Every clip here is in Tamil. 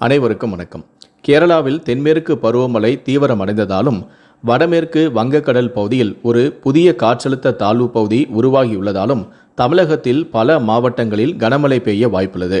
அனைவருக்கும் வணக்கம். கேரளாவில் தென்மேற்கு பருவமழை தீவிரமடைந்ததாலும் வடமேற்கு வங்கக்கடல் பகுதியில் ஒரு புதிய காற்றழுத்த தாழ்வு பகுதி உருவாகியுள்ளதாலும் தமிழகத்தில் பல மாவட்டங்களில் கனமழை பெய்ய வாய்ப்புள்ளது.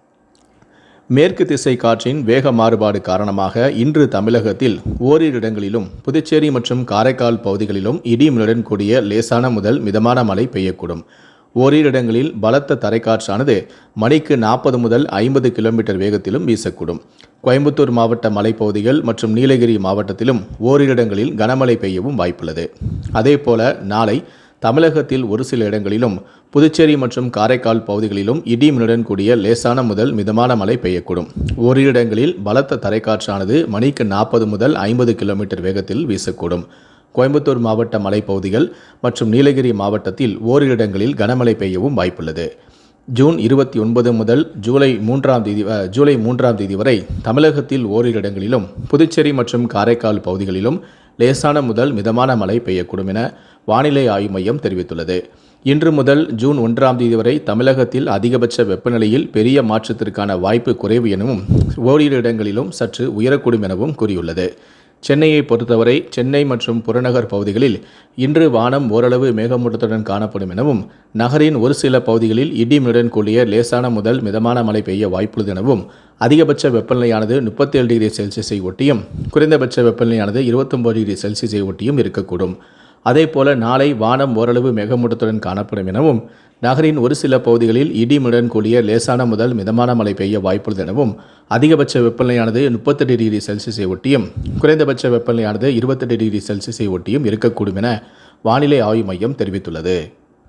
மேற்கு திசை காற்றின் வேக மாறுபாடு காரணமாக இன்று தமிழகத்தில் ஓரிரு இடங்களிலும் புதுச்சேரி மற்றும் காரைக்கால் பகுதிகளிலும் இடிமுடன் கூடிய லேசான முதல் மிதமான மழை பெய்யக்கூடும். ஓரிரு இடங்களில் பலத்த தரைக்காற்றானது மணிக்கு நாற்பது முதல் ஐம்பது கிலோமீட்டர் வேகத்திலும் வீசக்கூடும். கோயம்புத்தூர் மாவட்ட மலைப்பகுதிகள் மற்றும் நீலகிரி மாவட்டத்திலும் ஓரிரு இடங்களில் கனமழை பெய்யவும் வாய்ப்புள்ளது. அதேபோல நாளை தமிழகத்தில் ஒரு சில இடங்களிலும் புதுச்சேரி மற்றும் காரைக்கால் பகுதிகளிலும் இடிமின்னுடன் கூடிய லேசான முதல் மிதமான மழை பெய்யக்கூடும். ஓரிரு இடங்களில் பலத்த தரைக்காற்றானது மணிக்கு நாற்பது முதல் ஐம்பது கிலோமீட்டர் வேகத்தில் வீசக்கூடும். கோயம்புத்தூர் மாவட்ட மலைப்பகுதிகள் மற்றும் நீலகிரி மாவட்டத்தில் ஓரிரு இடங்களில் கனமழை பெய்யவும் வாய்ப்புள்ளது. ஜூன் இருபத்தி ஒன்பது முதல் ஜூலை மூன்றாம் தேதி ஜூலை மூன்றாம் தேதி வரை தமிழகத்தில் ஓரிரு இடங்களிலும் புதுச்சேரி மற்றும் காரைக்கால் பகுதிகளிலும் லேசான முதல் மிதமான மழை பெய்யக்கூடும் என வானிலை ஆய்வு மையம் தெரிவித்துள்ளது. இன்று முதல் ஜூன் ஒன்றாம் தேதி வரை தமிழகத்தில் அதிகபட்ச வெப்பநிலையில் பெரிய மாற்றத்திற்கான வாய்ப்பு குறைவு எனவும் ஓரிரு இடங்களிலும் சற்று உயரக்கூடும் எனவும் கூறியுள்ளது. சென்னையை பொறுத்தவரை சென்னை மற்றும் புறநகர் பகுதிகளில் இன்று வானம் ஓரளவு மேகமூட்டத்துடன் காணப்படும் எனவும் நகரின் ஒரு சில பகுதிகளில் இடிமுடன் கூடிய லேசான முதல் மிதமான மழை பெய்ய வாய்ப்புள்ளது எனவும் அதிகபட்ச வெப்பநிலையானது முப்பத்தேழு டிகிரி செல்சியஸை ஒட்டியும் குறைந்தபட்ச வெப்பநிலையானது இருபத்தொம்பது டிகிரி செல்சியஸை ஒட்டியும் இருக்கக்கூடும். அதேபோல நாளை வானம் ஓரளவு மேகமூட்டத்துடன் காணப்படும் எனவும் நகரின் ஒரு சில பகுதிகளில் இடிமுடன் கூடிய லேசான முதல் மிதமான மழை பெய்ய வாய்ப்புள்ளது எனவும் அதிகபட்ச வெப்பநிலையானது முப்பத்தெட்டு டிகிரி செல்சியஸை ஒட்டியும் குறைந்தபட்ச வெப்பநிலையானது இருபத்தெட்டு டிகிரி செல்சியஸை ஒட்டியும் இருக்கக்கூடும் என வானிலை ஆய்வு மையம் தெரிவித்துள்ளது.